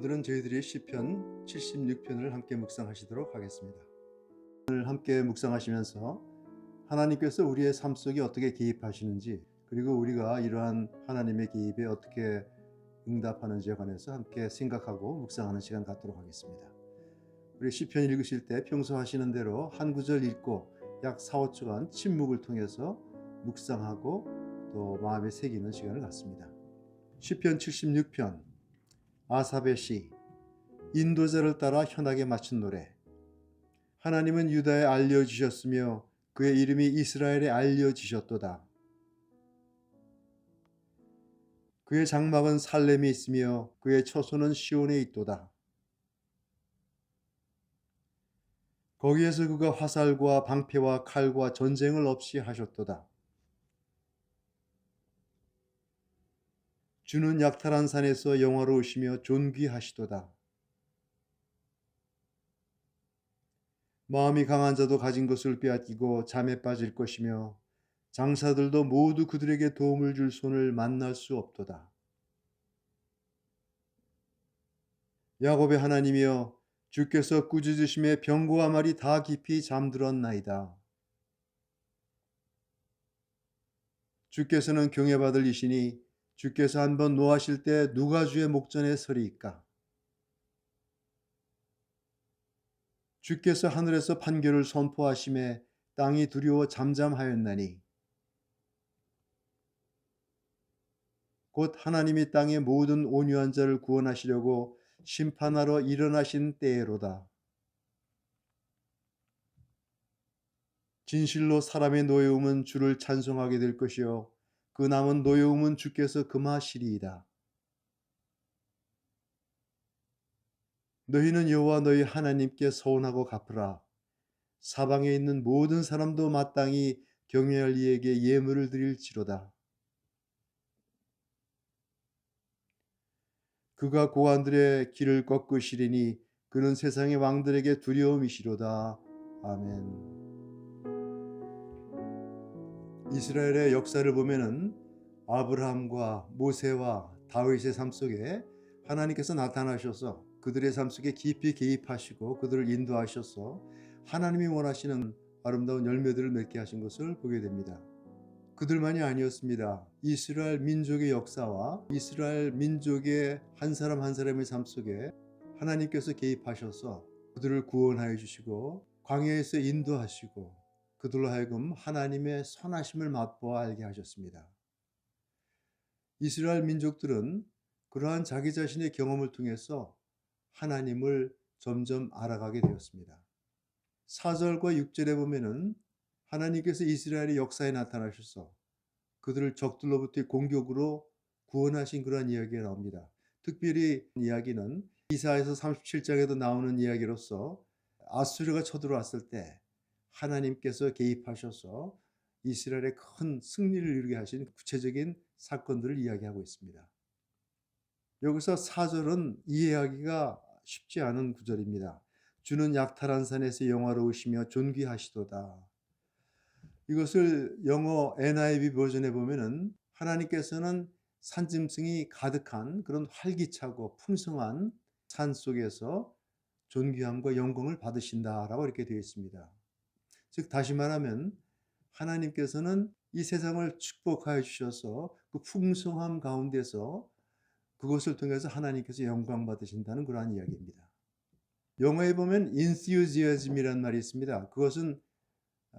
오늘은 저희들이 시편 76편을 함께 묵상하시도록 하겠습니다. 오늘 함께 묵상하시면서 하나님께서 우리의 삶 속에 어떻게 개입하시는지 그리고 우리가 이러한 하나님의 개입에 어떻게 응답하는지에 관해서 함께 생각하고 묵상하는 시간 갖도록 하겠습니다. 우리 시편 읽으실 때 평소 하시는 대로 한 구절 읽고 약 4, 5초간 침묵을 통해서 묵상하고 또 마음에 새기는 시간을 갖습니다. 시편 76편 시 인도자를 따라 현악에 맞춘 노래 하나님은 유다에 알려주셨으며 그의 이름이 이스라엘에 알려지셨도다. 그의 장막은 살렘에 있으며 그의 처소는 시온에 있도다. 거기에서 그가 화살과 방패와 칼과 전쟁을 없이 하셨도다. 주는 약탈한 산에서 영화로우시며 존귀하시도다. 마음이 강한 자도 가진 것을 빼앗기고 잠에 빠질 것이며 장사들도 모두 그들에게 도움을 줄 손을 만날 수 없도다. 야곱의 하나님이여 주께서 꾸짖으심에 병고와 말이 다 깊이 잠들었나이다. 주께서는 경외받을 이시니 주께서 한번 노하실 때 누가 주의 목전에 서리이까? 주께서 하늘에서 판결을 선포하심에 땅이 두려워 잠잠하였나니 곧 하나님이 땅의 모든 온유한 자를 구원하시려고 심판하러 일어나신 때로다. 진실로 사람의 노여움은 주를 찬송하게 될 것이요 그 남은 노여움은 주께서 금하시리이다. 너희는 여호와 너희 하나님께 서원하고 갚으라. 사방에 있는 모든 사람도 마땅히 경외할 이에게 예물을 드릴지로다. 그가 고관들의 길을 꺾으시리니 그는 세상의 왕들에게 두려움이시로다. 아멘. 이스라엘의 역사를 보면은 아브라함과 모세와 다윗의 삶 속에 하나님께서 나타나셔서 그들의 삶 속에 깊이 개입하시고 그들을 인도하셔서 하나님이 원하시는 아름다운 열매들을 맺게 하신 것을 보게 됩니다. 그들만이 아니었습니다. 이스라엘 민족의 역사와 이스라엘 민족의 한 사람 한 사람의 삶 속에 하나님께서 개입하셔서 그들을 구원하여 주시고 광야에서 인도하시고 그들로 하여금 하나님의 선하심을 맛보아 알게 하셨습니다. 이스라엘 민족들은 그러한 자기 자신의 경험을 통해서 하나님을 점점 알아가게 되었습니다. 4절과 6절에 보면은 하나님께서 이스라엘의 역사에 나타나셔서 그들을 적들로부터의 공격으로 구원하신 그런 이야기가 나옵니다. 특별히 이야기는 이사에서 37장에도 나오는 이야기로서 아수르가 쳐들어왔을 때 하나님께서 개입하셔서 이스라엘의 큰 승리를 이루게 하신 구체적인 사건들을 이야기하고 있습니다. 여기서 4절은 이해하기가 쉽지 않은 구절입니다. 주는 약탈한 산에서 영화로우시며 존귀하시도다. 이것을 영어 NIV 버전에 보면은 하나님께서는 산짐승이 가득한 그런 활기차고 풍성한 산 속에서 존귀함과 영광을 받으신다라고 이렇게 되어 있습니다. 즉 다시 말하면 하나님께서는 이 세상을 축복하여 주셔서 그 풍성함 가운데서 그것을 통해서 하나님께서 영광 받으신다는 그러한 이야기입니다. 영어에 보면 enthusiasm이라는 말이 있습니다. 그것은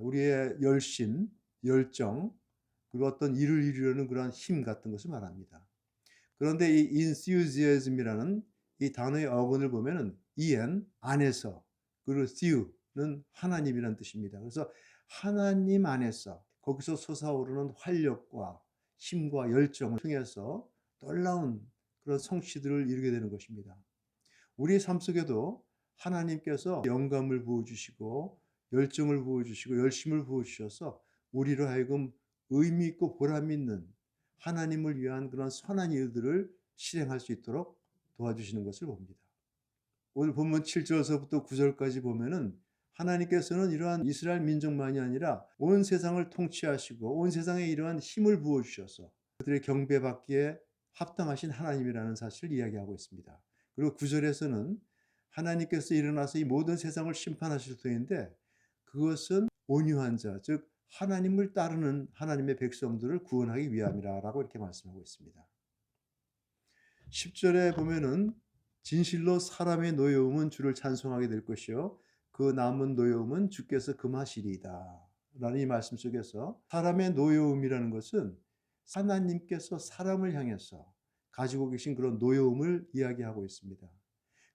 우리의 열심, 열정, 그리고 어떤 일을 이루려는 그러한 힘 같은 것을 말합니다. 그런데 이 enthusiasm이라는 이 단어의 어근을 보면은 en 안에서 그리고 thew 는 하나님이라는 뜻입니다. 그래서 하나님 안에서 거기서 솟아오르는 활력과 힘과 열정을 통해서 놀라운 그런 성취들을 이루게 되는 것입니다. 우리의 삶 속에도 하나님께서 영감을 부어주시고 열정을 부어주시고 열심을 부어주셔서 우리로 하여금 의미 있고 보람 있는 하나님을 위한 그런 선한 일들을 실행할 수 있도록 도와주시는 것을 봅니다. 오늘 본문 7절서부터 9절까지 보면은 하나님께서는 이러한 이스라엘 민족만이 아니라 온 세상을 통치하시고 온 세상에 이러한 힘을 부어주셔서 그들의 경배받기에 합당하신 하나님이라는 사실을 이야기하고 있습니다. 그리고 9절에서는 하나님께서 일어나서 이 모든 세상을 심판하실 터인데 그것은 온유한 자, 즉 하나님을 따르는 하나님의 백성들을 구원하기 위함이라라고 이렇게 말씀하고 있습니다. 10절에 보면은 진실로 사람의 노여움은 주를 찬송하게 될 것이요 그 남은 노여움은 주께서 금하시리이다. 라는 이 말씀 속에서 사람의 노여움이라는 것은 하나님께서 사람을 향해서 가지고 계신 그런 노여움을 이야기하고 있습니다.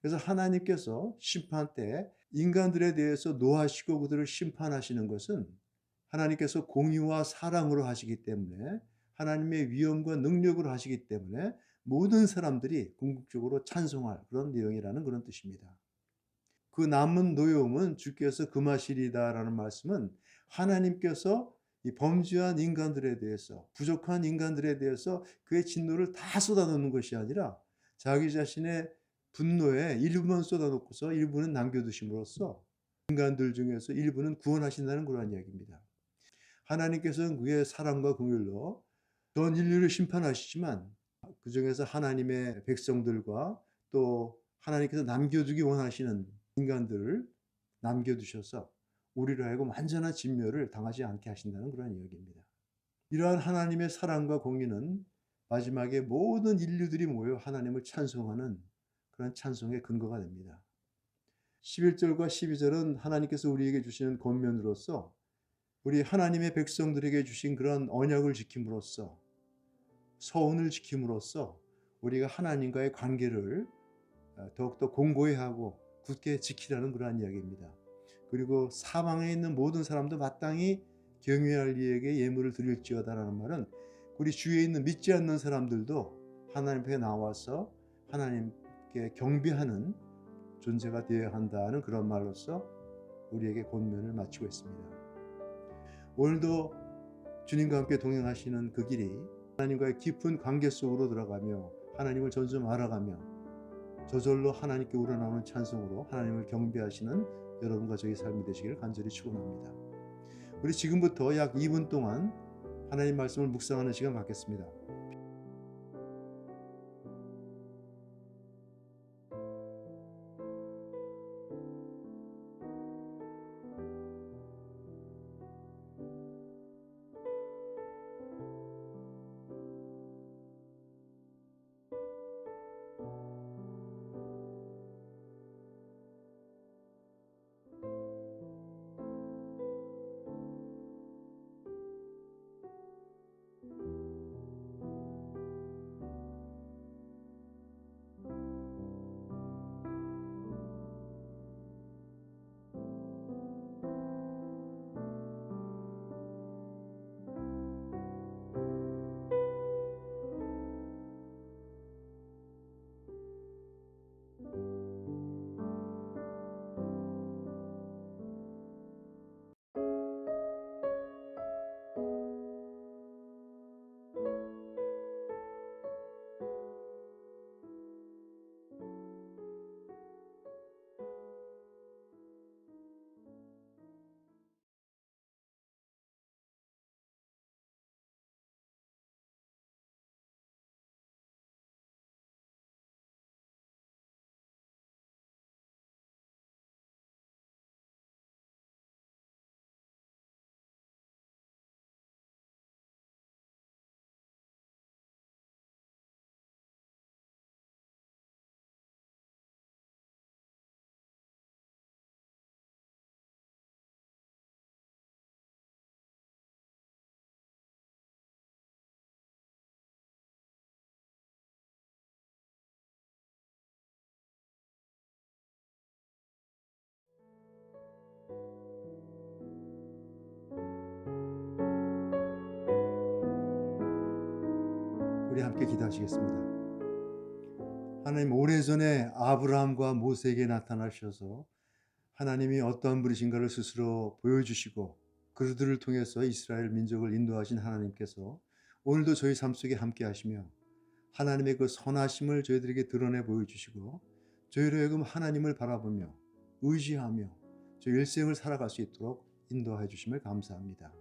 그래서 하나님께서 심판 때 인간들에 대해서 노하시고 그들을 심판하시는 것은 하나님께서 공의와 사랑으로 하시기 때문에 하나님의 위엄과 능력으로 하시기 때문에 모든 사람들이 궁극적으로 찬송할 그런 내용이라는 그런 뜻입니다. 그 남은 노여움은 주께서 금하시리다라는 말씀은 하나님께서 이 범죄한 인간들에 대해서 부족한 인간들에 대해서 그의 진노를 다 쏟아놓는 것이 아니라 자기 자신의 분노에 일부만 쏟아놓고서 일부는 남겨두심으로써 인간들 중에서 일부는 구원하신다는 그런 이야기입니다. 하나님께서는 그의 사랑과 긍휼로 전 인류를 심판하시지만 그 중에서 하나님의 백성들과 또 하나님께서 남겨두기 원하시는 인간들을 남겨두셔서 우리로 하여금 완전한 진멸을 당하지 않게 하신다는 그런 이야기입니다. 이러한 하나님의 사랑과 공의는 마지막에 모든 인류들이 모여 하나님을 찬송하는 그런 찬송의 근거가 됩니다. 11절과 12절은 하나님께서 우리에게 주시는 권면으로서 우리 하나님의 백성들에게 주신 그런 언약을 지킴으로써 서운을 지킴으로써 우리가 하나님과의 관계를 어, 더욱더 공고히 하고 굳게 지키라는 그러한 이야기입니다. 그리고 사방에 있는 모든 사람도 마땅히 경외할 이에게 예물을 드릴지어다라는 말은 우리 주위에 있는 믿지 않는 사람들도 하나님 앞에 나와서 하나님께 경배하는 존재가 되어야 한다는 그런 말로서 우리에게 권면을 마치고 있습니다. 오늘도 주님과 함께 동행하시는 그 길이 하나님과의 깊은 관계 속으로 들어가며 하나님을 점점 알아가며 저절로 하나님께 우러나오는 찬송으로 하나님을 경배하시는 여러분과 저희 삶이 되시기를 간절히 축원합니다. 우리 지금부터 약 2분 동안 하나님 말씀을 묵상하는 시간 갖겠습니다. 하시겠습니다. 하나님 오래전에 아브라함과 모세에게 나타나셔서 하나님이 어떠한 분이신가를 스스로 보여주시고 그들을 통해서 이스라엘 민족을 인도하신 하나님께서 오늘도 저희 삶 속에 함께 하시며 하나님의 그 선하심을 저희들에게 드러내 보여주시고 저희로 하여금 하나님을 바라보며 의지하며 저희 일생을 살아갈 수 있도록 인도해 주심을 감사합니다.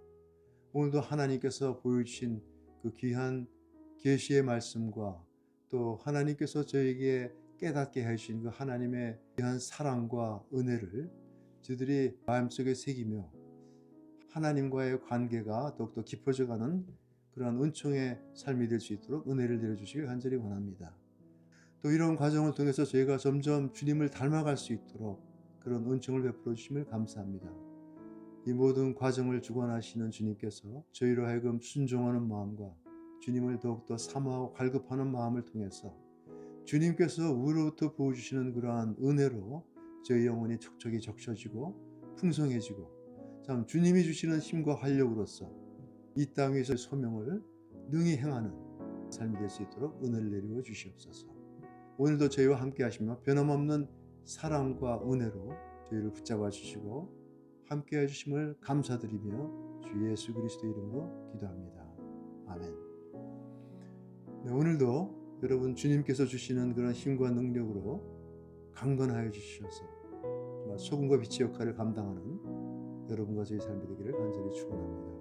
오늘도 하나님께서 보여주신 그 귀한 계시의 말씀과 또 하나님께서 저에게 깨닫게 해주신 그 하나님의 귀한 사랑과 은혜를 저들이 마음속에 새기며 하나님과의 관계가 더욱더 깊어져가는 그러한 은총의 삶이 될 수 있도록 은혜를 내려주시길 간절히 원합니다. 또 이런 과정을 통해서 저희가 점점 주님을 닮아갈 수 있도록 그런 은총을 베풀어 주심을 감사합니다. 이 모든 과정을 주관하시는 주님께서 저희로 하여금 순종하는 마음과 주님을 더욱더 사모하고 갈급하는 마음을 통해서 주님께서 우로부터 부어주시는 그러한 은혜로 저희 영혼이 촉촉이 적셔지고 풍성해지고 참 주님이 주시는 힘과 활력으로서 이 땅에서 소명을 능히 행하는 삶이 될 수 있도록 은혜를 내리워 주시옵소서. 오늘도 저희와 함께 하시며 변함없는 사랑과 은혜로 저희를 붙잡아 주시고 함께 해 주심을 감사드리며 주 예수 그리스도 이름으로 기도합니다. 아멘. 네, 오늘도 여러분 주님께서 주시는 그런 힘과 능력으로 강건하여 주셔서 소금과 빛의 역할을 감당하는 여러분과 저희 삶이 되기를 간절히 축원합니다.